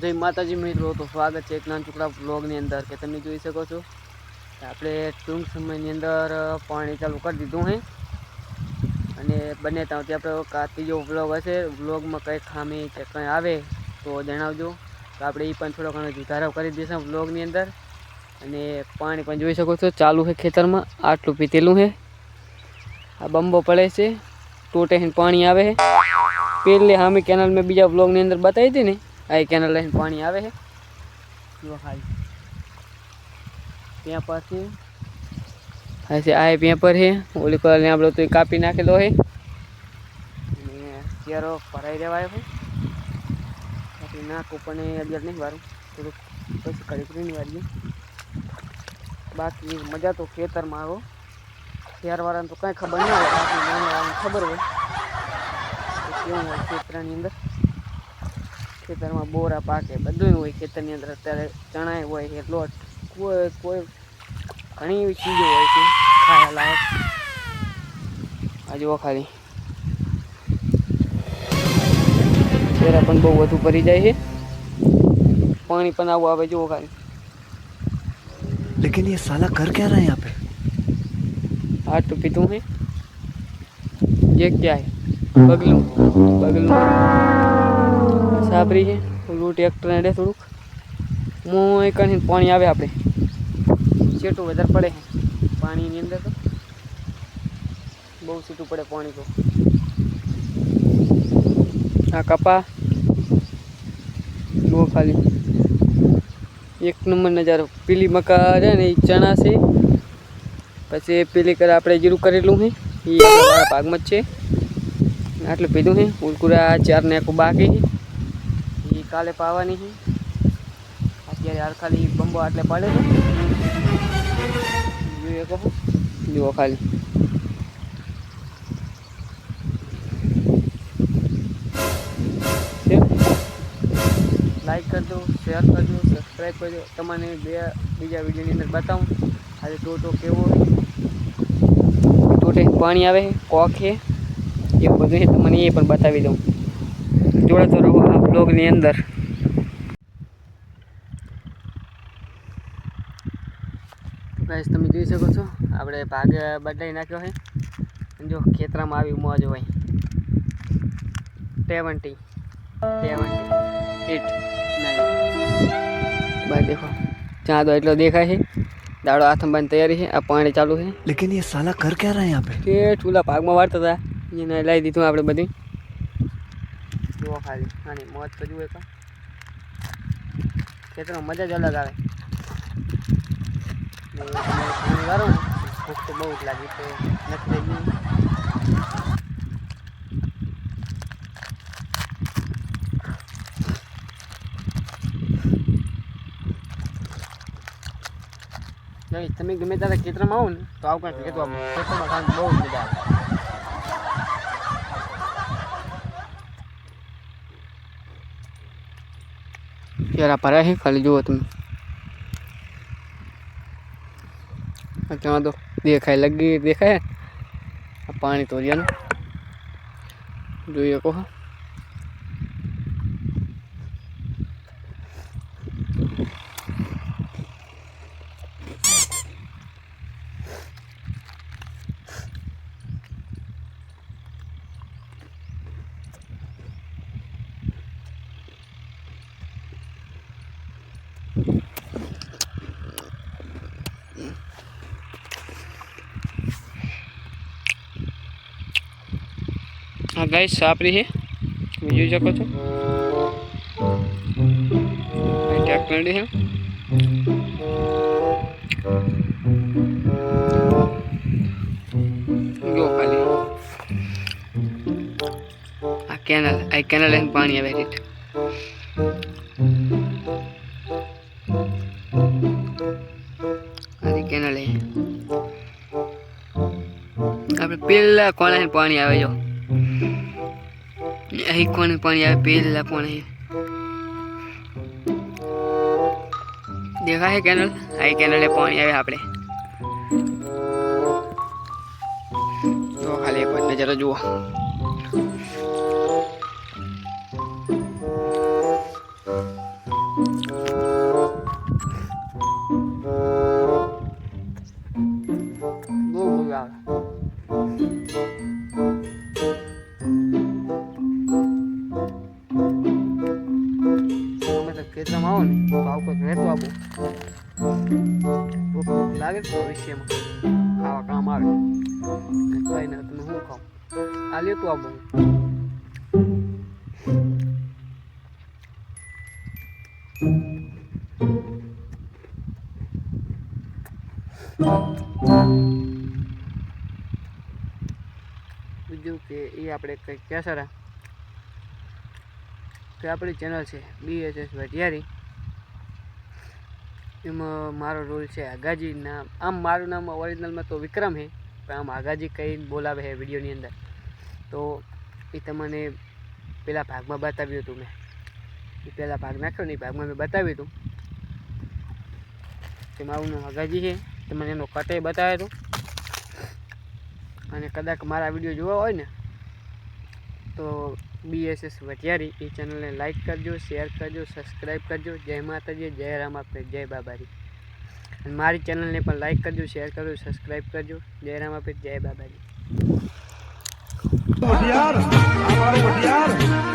જય માતાજી મિત્રો, તો સ્વાગત છે એક નાન ટુકડા બ્લોગની અંદર કે તમે જોઈ શકો છો આપણે ટૂંક સમયની અંદર પાણી ચાલુ કરી દીધું હે. અને બને ત્યાંથી આપણે કાતીજો વ્લોગ હશે. વ્લોગમાં કંઈ ખામી કે કંઈ આવે તો જણાવજો. તો આપણે એ પણ થોડો ઘણો સુધારો કરી દઈશું વ્લોગની અંદર. અને પાણી પણ જોઈ શકો છો, ચાલુ છે ખેતરમાં, આટલું પીતેલું છે. આ બંબો પડે છે, તૂટે પાણી આવે પેલે સામે કેનલ મેં બીજા વ્લોગની અંદર બતાવી હતી ને આ કેનલ લઈને પાણી આવે છે. જો ખાલી ત્યાં પાસે હા છે, આ પેપર છે. ઓલી કલર ને આપણે તો કાપી નાખેલો છે. અને ચેરો ભરાઈ દેવાય છે. કાપી નાખું પણ અત્યારે નહીં વારું. થોડુંક પછી કરી કરીને વારીએ. બાકી મજા તો ખેતરમાં આવો વાળાને તો કાંઈ ખબર ના હોય. ખબર હોય. કેવું હોય ખેતરાની અંદર? ખેતરમાં બોરા પાકે બધું હોય ખેતરની અંદર અત્યારે ચણા હોય કે લોટ કોઈ કોઈ ઘણી એવી ચીજો હોય છે ખાવા લાયક આ જુઓ ખાલી ચહેરા પણ બહુ વધુ ભરી જાય છે પાણી પણ આવું આવે જુઓ ખાલી लेकिन ये साला कर क्या रहा है यहाँ पे આટલું પીતું है ये क्या है બગલું બગલું સાબરી છે. ઓલું ટ્રેક્ટર હેડે થોડુંક મોં કરીને પાણી આવે આપણે. છેટું વધારે પડે છે. પાણીની અંદર તો બહુ છૂટું પડે પાણી તો. આ કપા બહુ ખાલી એક નંબર નજારો. પીલી મકા છે ને એ ચણા છે. પછી પેલી કરે આપણે જીરું કરેલું છે. એ આપણા ભાગમાં જ છે. આટલું પીધું છે. ઉલકુરા ચાર ને આખું બાકી છે. એ કાલે પાવાની છે. અત્યારે હાલ ખાલી બંબો આટલે પાડે છે. જોઈએ કહો જુઓ ખાલી. લાઈક કરજો શેર કરજો સબસ્ક્રાઈબ કરજો. તમને બે બીજા વિડીયોની અંદર બતાવું. આજે ટોટો કેવો હોય ટોટે પાણી આવે છે, કોક છે. એવું બધું છે, તમને એ પણ બતાવી દઉં. જોડાતો રહો આ બ્લોગની અંદર. ગાઈસ તમે જોઈ શકો છો આપણે ભાગ બદલાઈ નાખ્યો છે. જો ખેતરામાં આવી મોજ હોય. Seventy seventy eight nine by દેખો. ચાંદો એટલો દેખાય છે. દાડો હાથમાં તૈયારી છે. આ પાણી ચાલુ છે. લેકિન એ સાલા કર ક્યાં રહ્યા યહાં પે ચૂલા ભાગમાં વાળતા હતા. એને લઈ દીધું આપણે બધું. જુઓ ખાલી. આની મોજ તો જુએ તો ખેતરમાં મજા જ અલગ આવે. ભૂખ તો બહુ જ લાગી તો નથી થઈ ગયું. તમે ગમે ત્યારે ખેતરમાં આવો ને, તો આવું કાંઈક આવો ખેતરમાં ખાવાની બહુ મજા આવે. કેરા ભરાય છે ખાલી, જુઓ તમે. ત્યાં તો દેખાય, લગી દેખાય. પાણી તો રહ્યાનું જોઈએ કહો હા ગાઈસ સાપરી છે તમે જોઈ શકો છો. ટ્રેક્ટર છે. આ કેનલ આ કેનલ એમ પાણી આવે આ કેનલ આપણે પેલા કોણે પાણી આવે જો. અહીં કોને પાણી આવે, પેલા કોને? દેખાય કેનલ? આ કેનલે પાણી આવે આપણે. તો ખાલી એક નજર જુઓ. તો ભવિષ્યમાં ખાવા કામ આવે. કઈ ના, તમે શું ખાઓ આ લેતું આપો બીજું કે એ આપણે કંઈક કહેસાડા કે આપણી ચેનલ છે બીએચએસ વટિયારી એમાં મારો રોલ છે આગાજી નામ આમ મારું નામ ઓરિજિનલમાં તો વિક્રમ છે પણ આમ આગાજી કહીને બોલાવે છે વિડીયોની અંદર. તો એ તમને પેલા ભાગમાં બતાવ્યું હતું મેં. એ પહેલાં ભાગ નાખ્યો ને એ ભાગમાં મેં બતાવ્યું હતું. કે મારું નામ આગાજી છે તે મને એનો કટે બતાવ્યો હતો અને કદાચ મારા વીડિયો જોવા હોય ને, તો બીએસએસ વટિયારી એ ચેનલને લાઇક કરજો શેર કરજો સબસ્ક્રાઈબ કરજો. જય માતાજી, જય રામ આપે જય બાબાજી. અને મારી ચેનલને પણ લાઇક કરજો શેર કરજો સબસ્ક્રાઈબ કરજો. જય રામ આપણે જય બાબાજી. વઢિયાર વઢિયાર.